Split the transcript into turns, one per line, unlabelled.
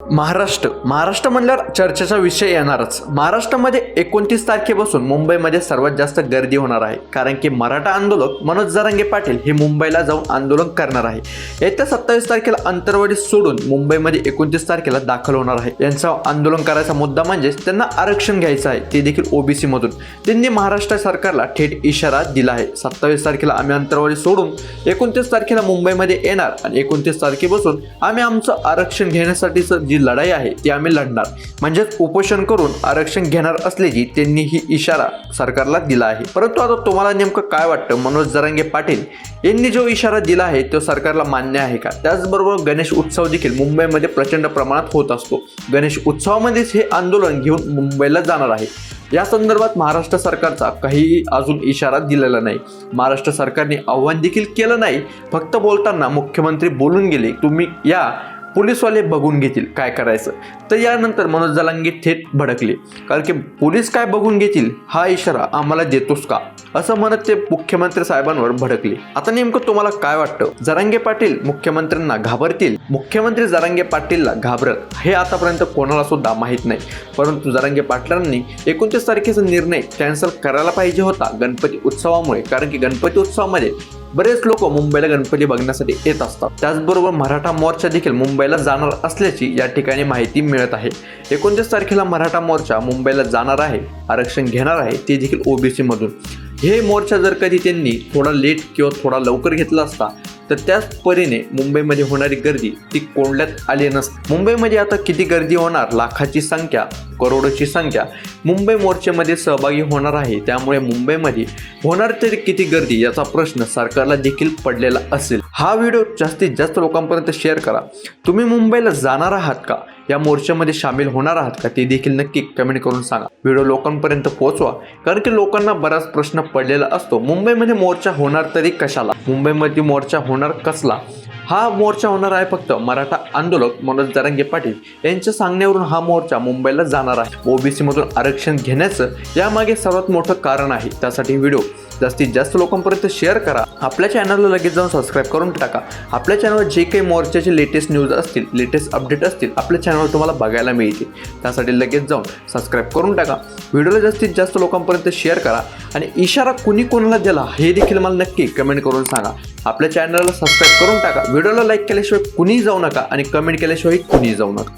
महाराष्ट्र. महाराष्ट्र म्हणल्यावर चर्चेचा विषय येणारच. महाराष्ट्रामध्ये एकोणतीस तारखेपासून मुंबईमध्ये सर्वात जास्त गर्दी होणार आहे. कारण की मराठा आंदोलक मनोज जरांगे पाटील हे मुंबईला जाऊन आंदोलन करणार आहे. येत्या सत्तावीस तारखेला अंतरवाडी सोडून मुंबईमध्ये एकोणतीस तारखेला दाखल होणार आहे. यांचा आंदोलन करायचा मुद्दा म्हणजेच त्यांना आरक्षण घ्यायचं आहे. ते देखील ओबीसीमधून. त्यांनी महाराष्ट्र सरकारला थेट इशारा दिला आहे. सत्तावीस तारखेला आम्ही अंतरवाडी सोडून एकोणतीस तारखेला मुंबईमध्ये येणार आणि एकोणतीस तारखेपासून आम्ही आमचं आरक्षण घेण्यासाठीचं जी लढाई आहे ती आम्ही लढणार. म्हणजेच उपोषण करून आरक्षण घेणार असल्याची त्यांनी ही इशारा सरकारला दिला आहे. परंतु आता तुम्हाला नेमकं काय वाटतं? मनोज जरांगे पाटील यांनी जो इशारा दिला आहे तो सरकारला मान्य आहे का? त्याचबरोबर गणेश उत्सव देखील मुंबईमध्ये प्रचंड प्रमाणात होत असतो. गणेश उत्सवामध्येच हे आंदोलन घेऊन मुंबईला जाणार आहे. या संदर्भात महाराष्ट्र सरकारचा काहीही अजून इशारा दिलेला नाही. महाराष्ट्र सरकारने आव्हान देखील केलं नाही. फक्त बोलताना मुख्यमंत्री बोलून गेले तुम्ही या पोलीसवाले बघून घेतील काय करायचं. तर यानंतर मनोज जलांगे थेट भडकले. कारण की पोलीस काय बघून घेतील? हा इशारा आम्हाला देतोस का? असं म्हणत ते मुख्यमंत्री साहेबांवर भडकले. आता नेमकं तुम्हाला काय वाटतं? जरांगे पाटील मुख्यमंत्र्यांना घाबरतील? मुख्यमंत्री जरांगे पाटीलला घाबरत? हे आतापर्यंत कोणाला सुद्धा माहीत नाही. परंतु जरांगे पाटलांनी एकोणतीस तारखेचा निर्णय कॅन्सल करायला पाहिजे होता गणपती उत्सवामुळे. कारण की गणपती उत्सवामध्ये बरेच लोक मुंबईला गणपती बघण्यासाठी येत असतात. त्याचबरोबर मराठा मोर्चा देखील मुंबईला जाणार असल्याची या ठिकाणी माहिती मिळत आहे. एकोणतीस तारखेला मराठा मोर्चा मुंबईला जाणार आहे आरक्षण घेणार आहे ते देखील ओबीसी मधून. हे मोर्चा जर कधी त्यांनी थोडा लेट किंवा थोडा लवकर घेतला असता तर त्याच परीने मुंबईमध्ये होणारी गर्दी ती कोंडल्यात आली नसते. मुंबईमध्ये आता किती गर्दी होणार? लाखाची संख्या करोडोची संख्या. मुंबई मोर्चेमध्ये सहभागी होणार आहे. त्यामुळे मुंबईमध्ये होणार तरी किती गर्दी याचा प्रश्न सरकारला देखील पडलेला असेल. हा व्हिडिओ जास्तीत जास्त लोकांपर्यंत शेअर करा. तुम्ही मुंबईला जाणार आहात का? या मोर्चामध्ये सामील होणार आहात का ते देखील नक्की कमेंट करून सांगा. व्हिडिओ लोकांपर्यंत पोहोचवा. कारण की लोकांना बराच प्रश्न पडलेला असतो. मुंबईमध्ये मोर्चा होणार तरी कशाला? मुंबईमध्ये मोर्चा होणार कसला? हा मोर्चा होणार आहे फक्त मराठा आंदोलक मनोज जरांगे पाटील यांच्या सांगण्यावरून हा मोर्चा मुंबईला जाणार आहे. ओबीसीमधून आरक्षण घेण्याचं यामागे सर्वात मोठं कारण आहे. त्यासाठी व्हिडिओ जास्तीत जास्त लोकांपर्यंत शेअर करा. आपल्या चॅनलला लगेच जाऊन सबस्क्राईब करून टाका. आपल्या चॅनलवर जे काही मोर्चाचे लेटेस्ट न्यूज असतील लेटेस्ट अपडेट असतील आपल्या चॅनलवर तुम्हाला बघायला मिळतील. त्यासाठी लगेच जाऊन सबस्क्राईब करून टाका. व्हिडिओला जास्तीत जास्त लोकांपर्यंत शेअर करा आणि इशारा कुणी कोणाला दिला हे देखील मला नक्की कमेंट करून सांगा. आपल्या चॅनलला सबस्क्राईब करून टाका. व्हिडिओला लाईक केल्याशिवाय कुणीही जाऊ नका आणि कमेंट केल्याशिवाय कुणीही जाऊ नका.